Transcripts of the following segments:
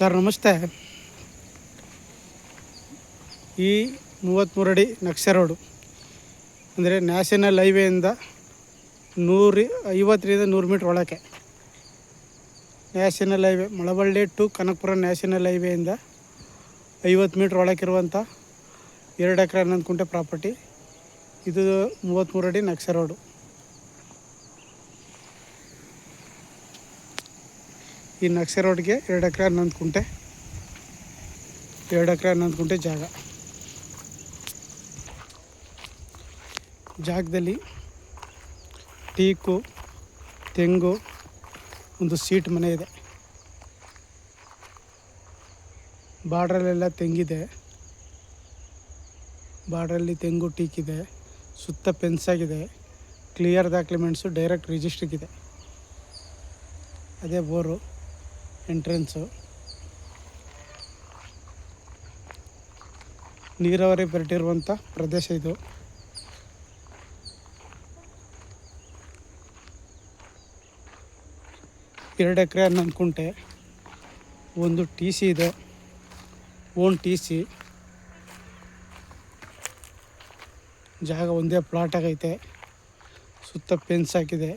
Sir, ನಮಸ್ತೆ. ಈ ಮೂವತ್ತ್ಮೂರು ಅಡಿ ನಕ್ಷೆ ರೋಡು, ಅಂದರೆ ನ್ಯಾಷನಲ್ ಹೈವೇಯಿಂದ ನೂರು, ಐವತ್ತರಿಂದ ನೂರು ಮೀಟ್ರ್ ಒಳಕ್ಕೆ national highway, Malavalli to Kanakapura national ಹೈವೇಯಿಂದ ಐವತ್ತು ಮೀಟ್ರ್ ಒಳಕ್ಕಿರುವಂಥ ಎರಡು ಎಕರೆ ಹನ್ನೊಂದು ಕುಂಟೆ ಪ್ರಾಪರ್ಟಿ. ಇದು ಮೂವತ್ತ್ಮೂರು ಅಡಿ ನಕ್ಷೆ ರೋಡು. ಈ ನಕ್ಷೆ ರೋಡ್ಗೆ ಎರಡು ಎಕರೆ ಹನ್ನೊಂದು ಕುಂಟೆ, ಎರಡು ಎಕರೆ ಹನ್ನೊಂದು ಕುಂಟೆ ಜಾಗ. ಜಾಗದಲ್ಲಿ ಟೀಕು, ತೆಂಗು, ಒಂದು ಸೀಟ್ ಮನೆ ಇದೆ. ಬಾರ್ಡ್ರಲ್ಲೆಲ್ಲ ತೆಂಗಿದೆ. ಬಾರ್ಡ್ರಲ್ಲಿ ತೆಂಗು ಟೀಕಿದೆ. ಸುತ್ತ ಪೆನ್ಸಾಗಿದೆ ಕ್ಲಿಯರ್ ಡಾಕ್ಯುಮೆಂಟ್ಸು ಡೈರೆಕ್ಟ್ ರಿಜಿಸ್ಟ್ರಿಗಿದೆ ಅದೇ ಬೋರು. ಎಂಟ್ರೆನ್ಸು. ನೀರಾವರಿ ಬೆರಟಿರುವಂಥ ಪ್ರದೇಶ ಇದು. ಎರಡು ಎಕರೆ ಹನ್ನೊಂದು ಕುಂಟೆ, ಒಂದು ಟಿ ಸಿ ಇದೆ, ಓನ್ ಟಿ ಸಿ. ಜಾಗ ಒಂದೇ ಪ್ಲಾಟ್ ಆಗೈತೆ, ಸುತ್ತ ಪೆನ್ಸ್ ಹಾಕಿದೆ.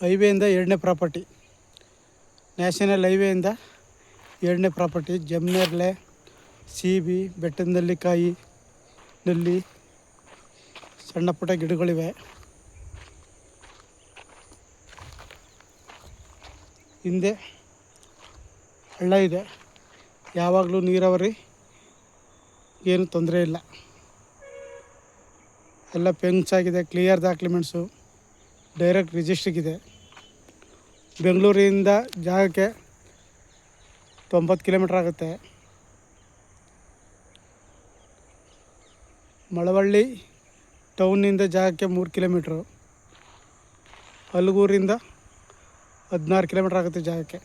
ಹೈವೇಯಿಂದ ಎರಡನೇ ಪ್ರಾಪರ್ಟಿ. ನ್ಯಾಷನಲ್ ಹೈವೇಯಿಂದ ಎರಡನೇ ಪ್ರಾಪರ್ಟಿ, ಜಮ್ನೇರ್ಲೆ ಸೀಬಿ ಬೆಟ್ಟದ ನೆಲ್ಲಿಕಾಯಿ ನಲ್ಲಿ ಸಣ್ಣ ಪುಟ್ಟ ಗಿಡಗಳಿವೆ. ಹಿಂದೆ ಹಳ್ಳ ಇದೆ. ಯಾವಾಗಲೂ ನೀರಾವರಿ ಏನು ತೊಂದರೆ ಇಲ್ಲ. ಎಲ್ಲ ಪೆಂಚ್ ಆಗಿದೆ, ಕ್ಲಿಯರ್ ಡಾಕ್ಯುಮೆಂಟ್ಸು. ಡೈರೆಕ್ಟ್ ರಿಜಿಸ್ಟ್ರಿಗಿದೆ ಬೆಂಗಳೂರಿಂದ ಜಾಗಕ್ಕೆ ತೊಂಬತ್ತು ಕಿಲೋಮೀಟ್ರ್ ಆಗುತ್ತೆ. ಮಳವಳ್ಳಿ ಟೌನಿಂದ ಜಾಗಕ್ಕೆ ಮೂರು ಕಿಲೋಮೀಟ್ರು. ಹಲಗೂರಿಂದ ಹದಿನಾರು ಕಿಲೋಮೀಟ್ರ್ ಆಗುತ್ತೆ ಜಾಗಕ್ಕೆ.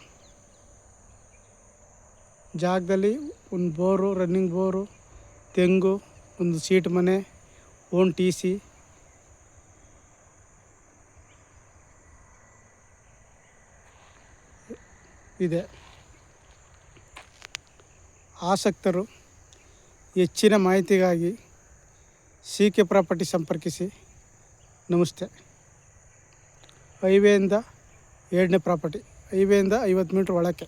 ಜಾಗದಲ್ಲಿ ಒಂದು ಬೋರು ರನ್ನಿಂಗ್ ಬೋರು, ತೆಂಗು, ಒಂದು ಸೀಟ್ ಮನೆ ಓನ್ ಟಿ ಸಿ ಇದೆ. ಆಸಕ್ತರು ಹೆಚ್ಚಿನ ಮಾಹಿತಿಗಾಗಿ ಸಿ ಕೆ ಪ್ರಾಪರ್ಟಿ ಸಂಪರ್ಕಿಸಿ. ನಮಸ್ತೆ. ಹೈವೇಯಿಂದ ಎರಡನೇ ಪ್ರಾಪರ್ಟಿ, ಹೈವೇಯಿಂದ ಐವತ್ತು ಮೀಟ್ರ್ ಒಳಕ್ಕೆ.